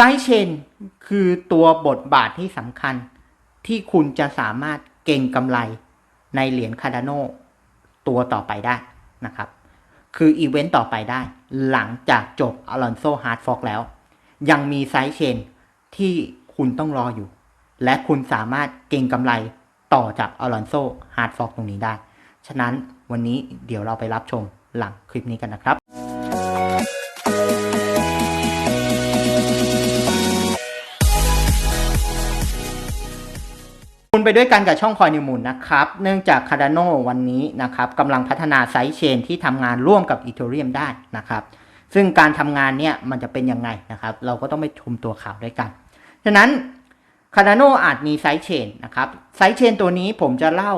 ไซเชนคือตัวบทบาทที่สำคัญ ที่คุณจะสามารถเก่งกำไรในเหรียญคาร์ดาโนตัวต่อไปได้นะครับ คืออีเวนต์ต่อไปได้ หลังจากจบอลอนโซฮาร์ดฟอกแล้ว ยังมีไซเชนที่คุณต้องรออยู่ และคุณสามารถเก่งกำไรต่อจากอลอนโซฮาร์ดฟอกตรงนี้ได้ ฉะนั้นวันนี้เดี๋ยวเราไปรับชมหลังคลิปนี้กันนะครับ คุณไปด้วยกันกับช่องคอยนิวมูลนะครับ เนื่องจาก Cardano วันนี้นะครับกำลังพัฒนาไซต์เชนที่ทำงานร่วมกับ Ethereum ได้นะครับ ซึ่งการทำงานเนี่ยมันจะเป็นยังไงนะครับ เราก็ต้องไปชมตัวข่าวด้วยกัน ฉะนั้น Cardano อาจมีไซต์เชนนะครับไซต์เชนตัวนี้ผมจะเล่า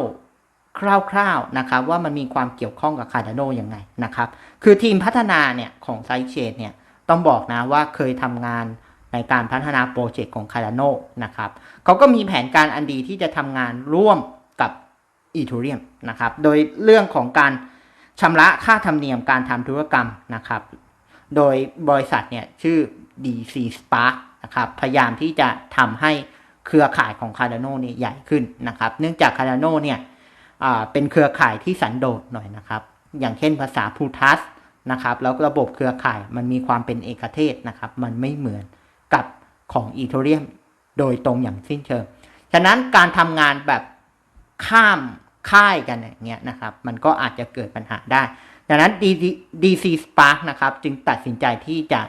คร่าวๆนะครับว่ามันมีความเกี่ยวข้องกับ Cardano ยังไงนะครับ คือทีมพัฒนาเนี่ยของไซต์เชนเนี่ยต้องบอกนะว่าเคยทำงาน ในการพัฒนาโปรเจกต์ของ Cardano นะครับเขาก็มีแผนการอันดีที่จะทำงานร่วมกับ Ethereum นะครับ โดยเรื่องของการชำระค่าธรรมเนียมการทำธุรกรรมนะครับ โดยบริษัทเนี่ยชื่อ DC Spark นะครับ พยายามที่จะทำให้เครือข่ายของ Cardano เนี่ยใหญ่ขึ้นนะครับ เนื่องจาก Cardano เนี่ยเป็นเครือข่ายที่สันโดษหน่อยนะครับ อย่างเช่นภาษาพูทัสนะครับ แล้วระบบเครือข่ายมันมีความเป็นเอกเทศนะครับ มันไม่เหมือน กับของ Ethereum โดยตรงอย่างสิ้นเชิง ฉะนั้นการทำงานแบบข้ามค่ายกันอย่างเงี้ยนะครับ มันก็อาจจะเกิดปัญหาได้ ดังนั้น DC Spark นะครับจึงตัดสินใจที่จะ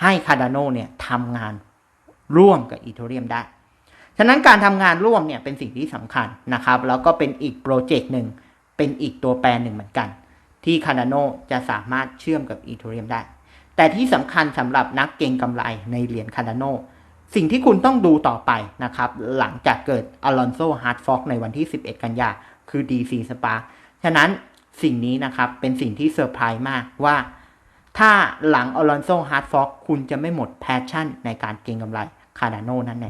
ให้ Cardano เนี่ยทำงานร่วมกับ Ethereum ได้ ฉะนั้นการทำงานร่วมเนี่ยเป็นสิ่งที่สำคัญนะครับ แล้วก็เป็นอีกโปรเจกต์หนึ่ง เป็นอีกตัวแปรหนึ่งเหมือนกัน ที่ Cardano จะสามารถเชื่อมกับ Ethereum ได้ แต่ที่สำคัญสำหรับนักเก็งกำไรในเหรียญ Cardano สิ่งที่คุณต้องดูต่อไปนะครับ หลังจากเกิด Alonso Hard Fork ในวันที่ 11 กันยา คือ DC Spark ฉะนั้นสิ่งนี้นะครับเป็นสิ่งที่เซอร์ไพรส์มากว่า ถ้าหลัง Alonso Hard Fork คุณจะไม่หมดแพชชั่นในการเก็งกำไร Cardano นั่น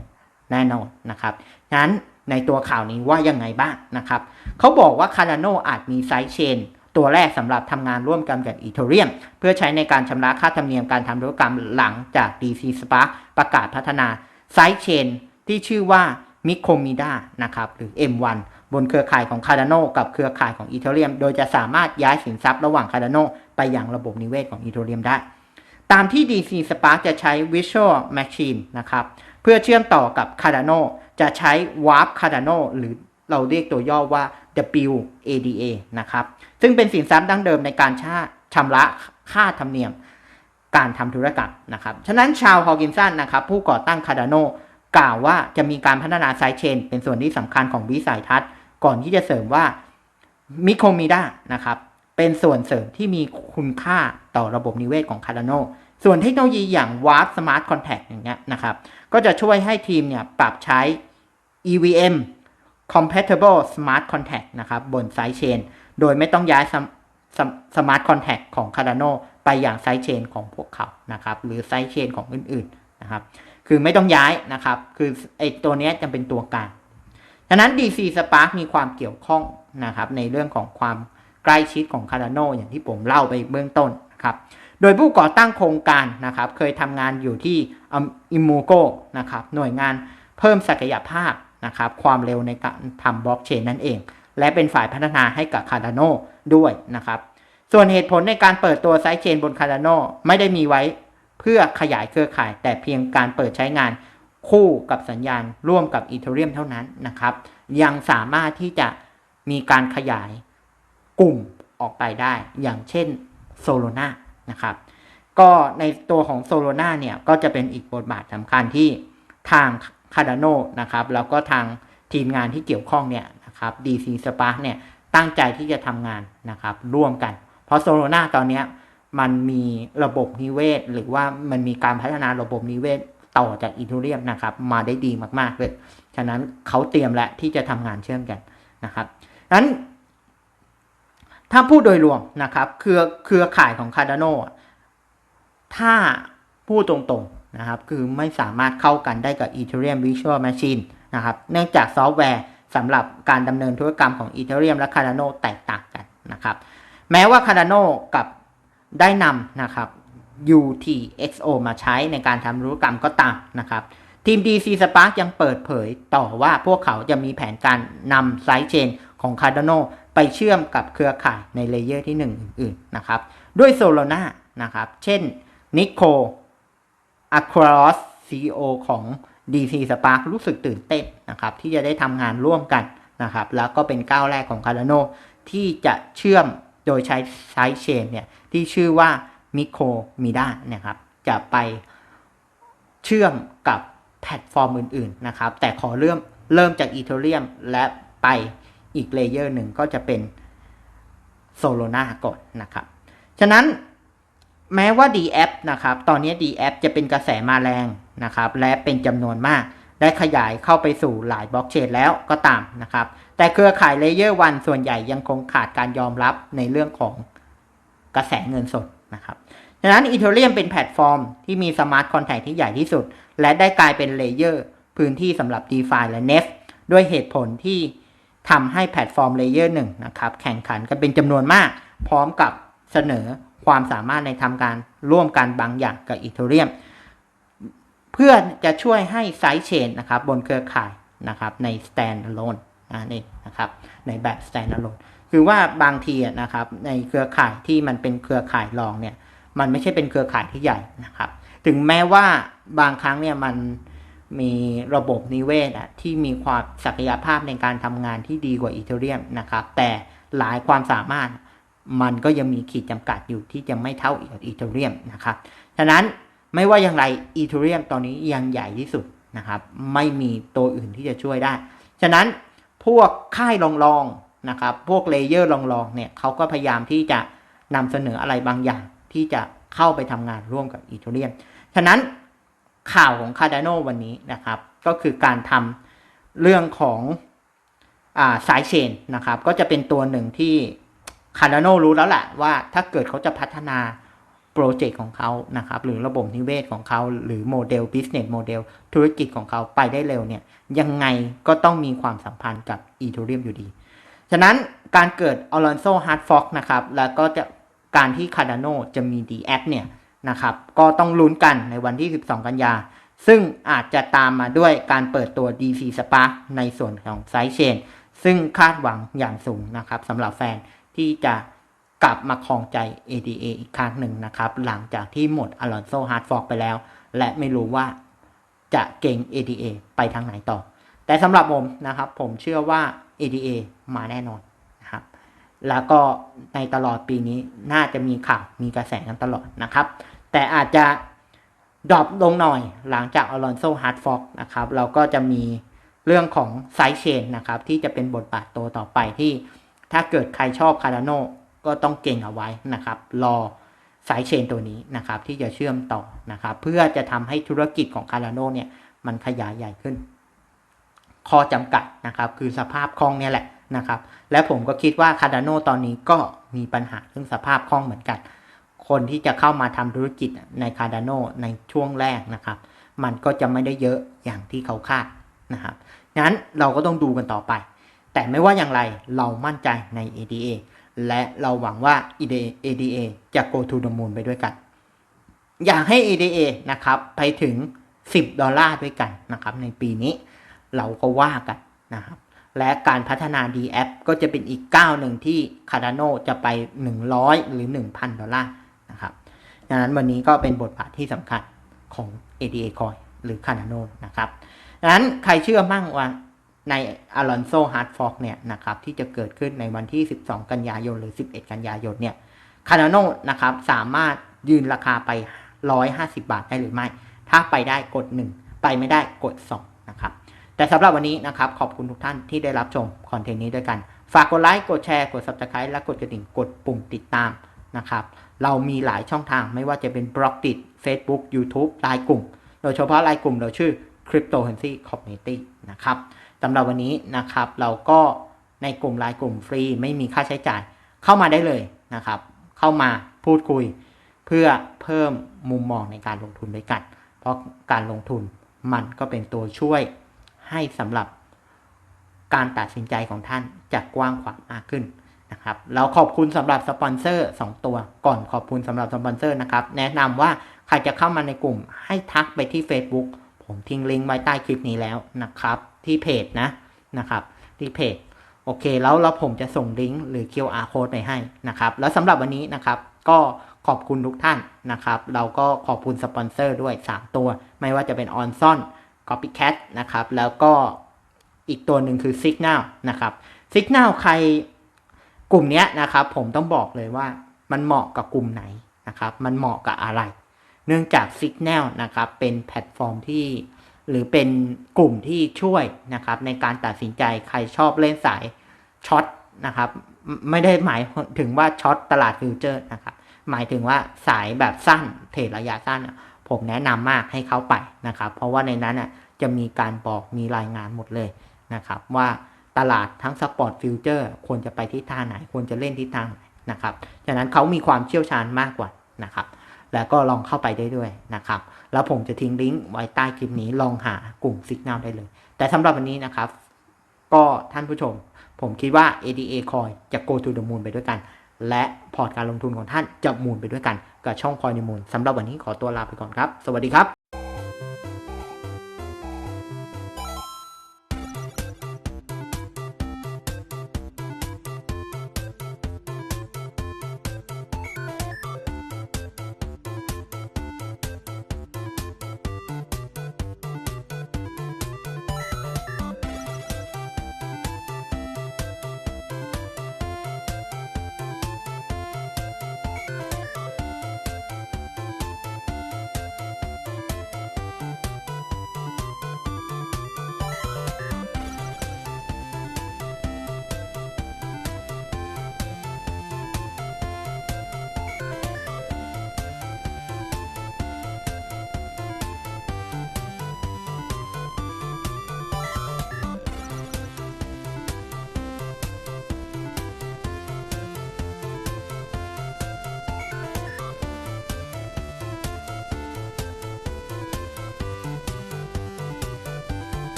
แน่นอนนะครับฉะนั้นในตัวข่าวนี้ว่ายังไงบ้างนะครับเขาบอกว่า Cardano อาจมีไซด์เชน ตัวแรกสำหรับทำงานร่วมกันกับ Ethereum เพื่อใช้ในการชำระค่าธรรมเนียมการทำธุรกรรมหลังจาก DC Spark ประกาศพัฒนาไซด์เชนที่ชื่อว่า m i c o m i d a นะครับหรือ M1 บนเครือข่ายของ Cardano กับเครือข่ายของ Ethereum โดยจะสามารถย้ายสินทรัพย์ระหว่าง Cardano ไปยังระบบนิเวศของ Ethereum ได้ ตามที่ DC Spark จะใช้ Visual Machine นะครับ เพื่อเชื่อมต่อกับ Cardano จะใช้ Warp Cardano หรือ เราเรียกตัวย่อว่า WADA นะครับ ซึ่งเป็นสินทรัพย์ดั้งเดิมในการชาชำระค่าธรรมเนียมการทำธุรกรรมนะครับ ฉะนั้นชาวฮอกินสันนะครับ ผู้ก่อตั้ง Cardano กล่าวว่าจะมีการพัฒนาไซเชน เป็นส่วนที่สำคัญของวิสัยทัศน์ ก่อนที่จะเสริมว่ามิโคมิดานะครับ เป็นส่วนเสริมที่มีคุณค่าต่อระบบนิเวศของ Cardano ส่วนเทคโนโลยีอย่าง Warp Smart Contract อย่างเงี้ยนะครับ ก็จะช่วยให้ทีมเนี่ยปรับใช้ EVM compatible smart contract นะครับบนไซด์เชนโดยไม่ต้องย้าย smart contact ของ Cardano ไปอย่างไซด์เชนของพวกเขานะครับหรือไซด์เชนของอื่นๆนะครับคือไม่ต้องย้ายนะครับคือไอตัวนี้จะเป็นตัวกลางฉะนั้น DC Spark มีความเกี่ยวข้องนะครับในเรื่องของความใกล้ชิดของ Cardano อย่างที่ผมเล่าไปเบื้องต้นนะครับโดยผู้ก่อตั้งโครงการนะครับเคยทำงานอยู่ที่อิมูโกนะครับหน่วยงานเพิ่มศักยภาพ นะครับความเร็วในการทำบล็อกเชนนั่นเอง และเป็นฝ่ายพัฒนาให้กับ Cardano ด้วยนะครับ ส่วนเหตุผลในการเปิดตัวไซต์เชนบน Cardano ไม่ได้มีไว้เพื่อขยายเครือข่าย แต่เพียงการเปิดใช้งานคู่กับสัญญาณร่วมกับ Ethereum เท่านั้นนะครับ ยังสามารถที่จะมีการขยายกลุ่มออกไปได้ อย่างเช่น Solana นะครับ ก็ในตัวของ Solana เนี่ย ก็จะเป็นอีกบทบาทสำคัญที่ทาง Cardano นะครับแล้วก็ทางทีมงานที่เกี่ยวข้องเนี่ยนะครับ DC Spark เนี่ยตั้งใจที่จะทำงานนะครับร่วมกัน เพราะ Solana ตอนนี้มันมีระบบนิเวศ หรือว่ามันมีการพัฒนาระบบนิเวศต่อจาก Ethereum นะครับมาได้ดีมากๆเลยฉะนั้นเขาเตรียมแล้วที่จะทำงานเชื่อมกันนะครับนั้นถ้าพูดโดยรวมนะครับเครือเครือข่ายของ Cardano ถ้าพูดตรงๆ นะครับ คือไม่สามารถเข้ากันได้กับ Ethereum Virtual Machine นะครับ เนื่องจากซอฟต์แวร์สำหรับการดำเนินธุรกรรมของ Ethereum และ Cardano แตกต่างกันนะครับ แม้ว่า Cardano กับได้นำนะครับ UTXO มาใช้ในการทำธุรกรรมก็ตามนะครับ ทีม DC Spark ยังเปิดเผยต่อว่าพวกเขาจะมีแผนการนำไซด์เชนของ Cardano ไปเชื่อมกับเครือข่ายในเลเยอร์ที่ 1 อื่นๆนะครับ ด้วย Solana นะครับ เช่น n i c o s CEO ของ DC Spark รู้สึกตื่นเต้นนะครับที่จะได้ทำงานร่วมกันนะครับแล้วก็เป็นก้าวแรกของ Cardano ที่จะเชื่อมโดยใช้ไซด์เชนเนี่ยที่ชื่อว่ามิโคมิดานะครับจะไปเชื่อมกับแพลตฟอร์มอื่นๆนะครับแต่ขอเริ่มเริ่มจากอีเทเรียมและไปอีกเลเยอร์หนึ่งก็จะเป็นโซโลนาก่อนนะครับ ฉะนั้น แม้ว่า d a p นะครับ ตอนนี้ d a p จะเป็นกระแสมาแรงนะครับ และเป็นจำนวนมาก ได้ขยายเข้าไปสู่หลายบล็อกเชนแล้วก็ตามนะครับ แต่เครือข่ายเลเยอร์วันส่วนใหญ่ยังคงขาดการยอมรับในเรื่องของกระแสเงินสดนะครับฉะนั้นอีเทเรียมเป็นแพลตฟอร์มที่มีสมาร์ทคอนแทคที่ใหญ่ที่สุด และได้กลายเป็นเลเยอร์พื้นที่สำหรับ d e f าและ n e f ด้วยเหตุผลที่ทำให้แพลตฟอร์มเลเยอร์หนึ่งนะครับแข่งขันกันเป็นจำนวนมาก พร้อมกับเสนอ ความสามารถในทำการร่วมกันบางอย่างกับอีเทเรียมเพื่อจะช่วยให้ไซด์เชนนะครับบนเครือข่ายนะครับใน standalone นี่นะครับในแบบ standalone คือว่าบางทีนะครับในเครือข่ายที่มันเป็นเครือข่ายรองเนี่ยมันไม่ใช่เป็นเครือข่ายที่ใหญ่นะครับ ถึงแม้ว่าบางครั้งเนี่ยมันมีระบบนิเวศอะที่มีความศักยภาพในการทำงานที่ดีกว่าอีเทเรียมนะครับ แต่หลายความสามารถ มันก็ยังมีขีดจำกัดอยู่ที่จะไม่เท่าอีเทเรียมนะครับฉะนั้นไม่ว่าอย่างไรอีเทเรียมตอนนี้ยังใหญ่ที่สุดนะครับไม่มีตัวอื่นที่จะช่วยได้ ฉะนั้นพวกค่ายลองๆนะครับพวกเลเยอร์ลองๆเนี่ยเขาก็พยายามที่จะนำเสนออะไรบางอย่างที่จะเข้าไปทำงานร่วมกับอีเทเรียมฉะนั้นข่าวของ Cardano วันนี้นะครับก็คือการทำเรื่องของอาสายเชนนะครับก็จะเป็นตัวหนึ่งที่ Cardano รู้แล้วแหละว่าถ้าเกิดเขาจะพัฒนาโปรเจกต์ของเขานะครับ หรือระบบนิเวศของเขาหรือโมเดล business model ธุรกิจของเขาไปได้เร็วเนี่ย ยังไงก็ต้องมีความสัมพันธ์กับอีเทเรียมอยู่ดี ฉะนั้นการเกิด Alonso Hard Fork นะครับ แล้วก็จะการที่ Cardano จะมี d a p เนี่ยนะครับ ก็ต้องลุ้นกันในวันที่ 12 กันยา ซึ่งอาจจะตามมาด้วยการเปิดตัว DC Spark ในส่วนของ Side Chain ซึ่งคาดหวังอย่างสูงนะครับสำหรับแฟน ที่จะกลับมาครองใจ ADA อีกครั้งหนึ่งนะครับ หลังจากที่หมด Alonso Hard Fork ไปแล้ว และไม่รู้ว่าจะเก่ง ADA ไปทางไหนต่อ แต่สำหรับผมนะครับ ผมเชื่อว่า ADA มาแน่นอนนะครับ แล้วก็ในตลอดปีนี้น่าจะมีข่าวมีกระแสกันตลอดนะครับ แต่อาจจะดรอปลงหน่อยหลังจาก Alonso Hard Fork นะครับ เราก็จะมีเรื่องของไซเชนนะครับ ที่จะเป็นบทบาทตัวต่อไปที่ ถ้าเกิดใครชอบ Cardano ก็ต้องเก่งเอาไว้นะครับ รอสายเชนตัวนี้นะครับที่จะเชื่อมต่อนะครับ เพื่อจะทำให้ธุรกิจของ Cardano เนี่ยมันขยายใหญ่ขึ้น ข้อจำกัดนะครับคือสภาพคล่องเนี่ยแหละนะครับ และผมก็คิดว่า Cardano ตอนนี้ก็มีปัญหาเรื่องสภาพคล่องเหมือนกัน คนที่จะเข้ามาทำธุรกิจใน Cardano ในช่วงแรกนะครับ มันก็จะไม่ได้เยอะอย่างที่เขาคาดนะครับงั้นเราก็ต้องดูกันต่อไป แต่ไม่ว่าอย่างไรเรามั่นใจใน ADA และเราหวังว่า ADA จะ go to the moon ไปด้วยกัน อยากให้ ADA นะครับไปถึง 10 ดอลลาร์ด้วยกันนะครับในปีนี้เราก็ว่ากันนะครับและการพัฒนา D app ก็จะเป็นอีกก้าวหนึ่งที่ Cardano จะไป 100 หรือ 1,000 ดอลลาร์นะครับดังนั้นวันนี้ก็เป็นบทบาทที่สำคัญของ ADA Coin หรือ Cardano นะครับดังนั้นใครเชื่อมั่งว่า ใน Alonso Hard Fork เนี่ยนะครับที่จะเกิดขึ้นในวันที่ 12 กันยายนหรือ 11 กันยายนเนี่ย Cardano นะครับสามารถยืนราคาไป 150 บาทได้หรือไม่ ถ้าไปได้กด 1 ไปไม่ได้กด 2 นะครับ แต่สำหรับวันนี้นะครับขอบคุณทุกท่านที่ได้รับชมคอนเทนต์นี้ด้วยกัน ฝากกดไลค์กดแชร์กด Subscribe และกดกระดิ่งกดปุ่มติดตามนะครับเรามีหลายช่องทางไม่ว่าจะเป็นบล็อกดิ Facebook YouTube ไลน์กลุ่ม โดยเฉพาะไลน์กลุ่มเราชื่อ Cryptocurrency Community นะครับ สำหรับวันนี้นะครับ เราก็ในกลุ่มไลน์กลุ่มฟรีไม่มีค่าใช้จ่าย เข้ามาได้เลยนะครับ เข้ามาพูดคุย เพื่อเพิ่มมุมมองในการลงทุนด้วยกัน เพราะการลงทุนมันก็เป็นตัวช่วยให้สำหรับการตัดสินใจของท่านจะกว้างขวางมากขึ้นนะครับแล้วขอบคุณสำหรับสปอนเซอร์ 2 ตัวก่อนขอบคุณสำหรับสปอนเซอร์นะครับ แนะนำว่าใครจะเข้ามาในกลุ่มให้ทักไปที่ Facebook ผมทิ้งลิงก์ไว้ใต้คลิปนี้แล้วนะครับ ที่เพจนะนะครับที่เพจโอเค แล้วแล้วผมจะส่งลิงก์หรือ QR code ไปให้นะครับ แล้วสำหรับวันนี้นะครับ ก็ขอบคุณทุกท่านนะครับ เราก็ขอบคุณสปอนเซอร์ด้วย 3 ตัว ไม่ว่าจะเป็น o n s o n Copycat นะครับ แล้วก็อีกตัวหนึ่งคือ Signal นะครับ Signal ใครกลุ่มนี้นะครับ ผมต้องบอกเลยว่ามันเหมาะกับกลุ่มไหนนะครับ มันเหมาะกับอะไร เนื่องจาก Signal นะครับ เป็นแพลตฟอร์มที่ หรือเป็นกลุ่มที่ช่วยนะครับในการตัดสินใจใครชอบเล่นสายช็อตนะครับไม่ได้หมายถึงว่าช็อตตลาดฟิวเจอร์นะครับหมายถึงว่าสายแบบสั้นเทรดระยะสั้น ผมแนะนำมากให้เขาไปนะครับ เพราะว่าในนั้นน่ะจะมีการบอกมีรายงานหมดเลยนะครับว่าตลาดทั้งสปอร์ตฟิวเจอร์ควรจะไปที่ท่าไหน ควรจะเล่นที่ทางไหนนะครับฉะนั้นเขามีความเชี่ยวชาญมากกว่านะครับ แล้วก็ลองเข้าไปได้ด้วยนะครับ แล้วผมจะทิ้งลิงก์ไว้ใต้คลิปนี้ลองหากลุ่ม Signal ได้เลย แต่สำหรับวันนี้นะครับ ก็ท่านผู้ชม ผมคิดว่า ADA Coin จะ go to the moon ไปด้วยกัน และพอร์ตการลงทุนของท่านจะมูนไปด้วยกัน กับช่อง Coin the Moon สำหรับวันนี้ขอตัวลาไปก่อนครับ สวัสดีครับ